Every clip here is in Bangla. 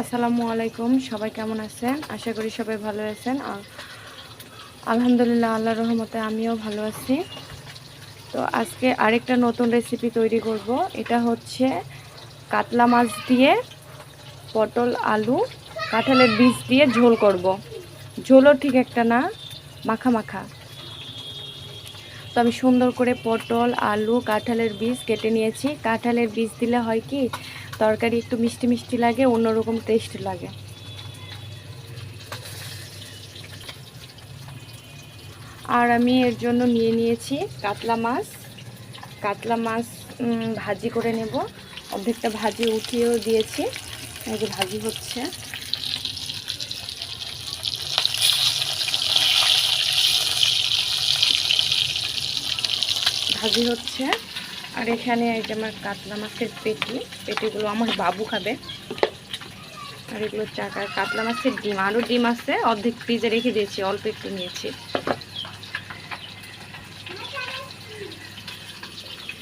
আসসালামু আলাইকুম, সবাই কেমন আছেন? আশা করি সবাই ভালো আছেন। আলহামদুলিল্লাহ আল্লাহ রহমতে আমিও ভালো আছি। তো আজকে আরেকটা নতুন রেসিপি তৈরি করব। এটা হচ্ছে কাতলা মাছ দিয়ে পটল, আলু, কাঁঠালের বীজ দিয়ে ঝোল করব। ঝোলও ঠিক একটা না, মাখা মাখা। তো আমি সুন্দর করে পটল, আলু, কাঁঠালের বীজ কেটে নিয়েছি। কাঁঠালের বীজ দিলে হয় কি তরকারি একটু মিষ্টি মিষ্টি লাগে, অন্যরকম টেস্ট লাগে। আর আমি এর জন্য নিয়ে নিয়েছি কাতলা মাছ। কাতলা মাছ ভাজি করে নেব। অর্ধেকটা ভাজি উঠিয়েও দিয়েছি। এই যে ভাজি হচ্ছে। ভাজি হচ্ছে। আর এখানে এই যে আমার কাতলা মাছের পেটি, পেটিগুলো আমার বাবু খাবে। আর এগুলো চাকা কাতলা মাছের ডিম আরও ডিম আছে, অর্ধেক ফ্রিজে রেখে দিয়েছি, অল্প একটু নিয়েছি।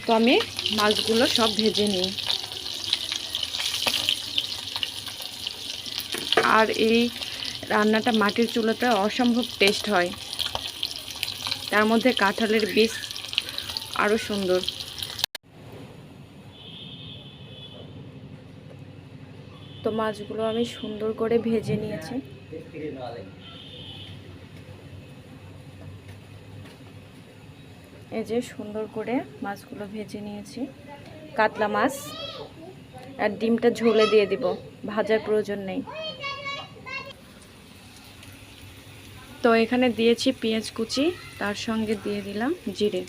তো আমি মাছগুলো সব ভেজে নিই। আর এই রান্নাটা মাটির চুলাতে অসম্ভব টেস্ট হয়। তার মধ্যে কাঁঠালের বীজ আরও সুন্দর। মাছগুলো আমি সুন্দর করে ভেজে নিয়েছি। এই যে সুন্দর করে মাছগুলো ভেজে নিয়েছি। কাতলা মাছ আর ডিমটা ঝোলে দিয়ে দিব, ভাজার প্রয়োজন নেই। তো এখানে দিয়েছি পেঁয়াজ কুচি, তার সঙ্গে দিয়ে দিলাম জিরে।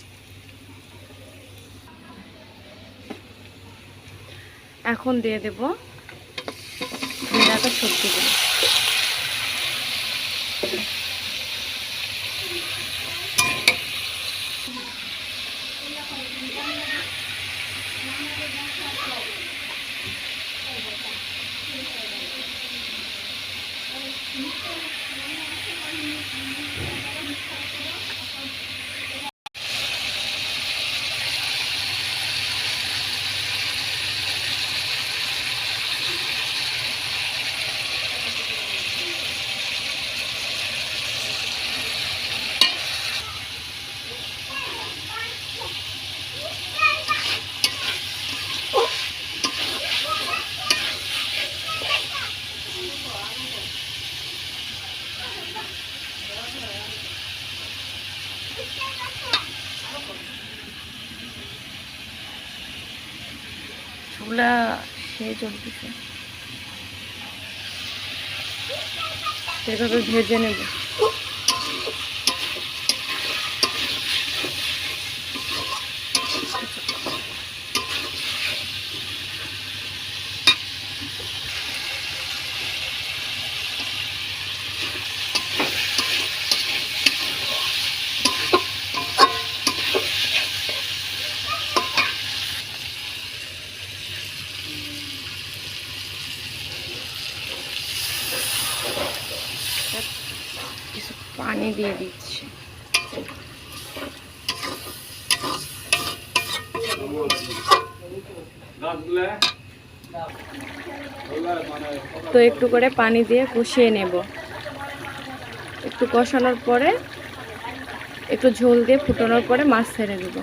এখন দিয়ে দেব ভেড়াটা সবজিগুলো চুলা সে চলতেছে। এভাবে ভেজে নেব। পানি দিয়ে দিচ্ছি। তো একটু করে পানি দিয়ে কষিয়ে নেব। একটু কষানোর পরে, একটু ঝোল দিয়ে ফুটানোর পরে মাছ ছেড়ে দেবো।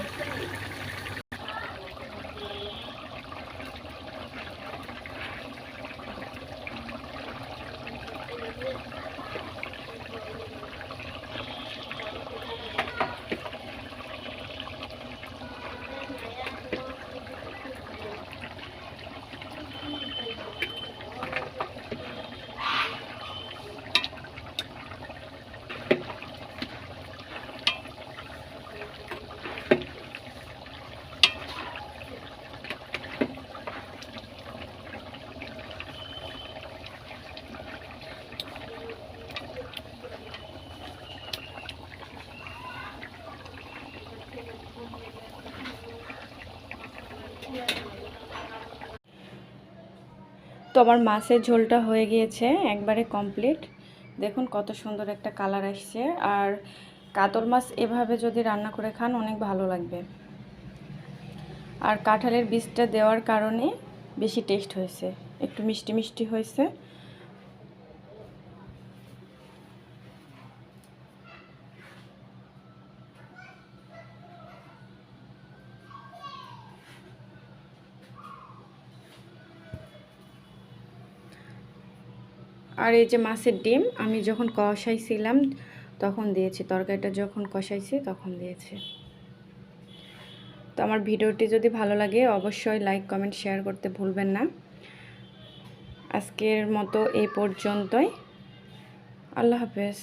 আমার মাছের ঝোলটা হয়ে গিয়েছে একবারে কমপ্লিট দেখুন কত সুন্দর একটা কালার আসছে। আর কাতল মাছ এভাবে যদি রান্না করে খান অনেক ভালো লাগবে। আর কাঁঠালের বীজটা দেওয়ার কারণে বেশি টেস্ট হয়েছে। একটু মিষ্টি মিষ্টি হয়েছে। আর এই যে মাছের ডিম, আমি যখন কষাইছিলাম, তখন দিয়েছি। তরকারিটা যখন কষাইছি, তখন দিয়েছি। তো আমার ভিডিওটি যদি ভালো লাগে, অবশ্যই লাইক, কমেন্ট, শেয়ার করতে ভুলবেন না। আজকের মতো এই পর্যন্তই। আল্লাহ হাফেজ।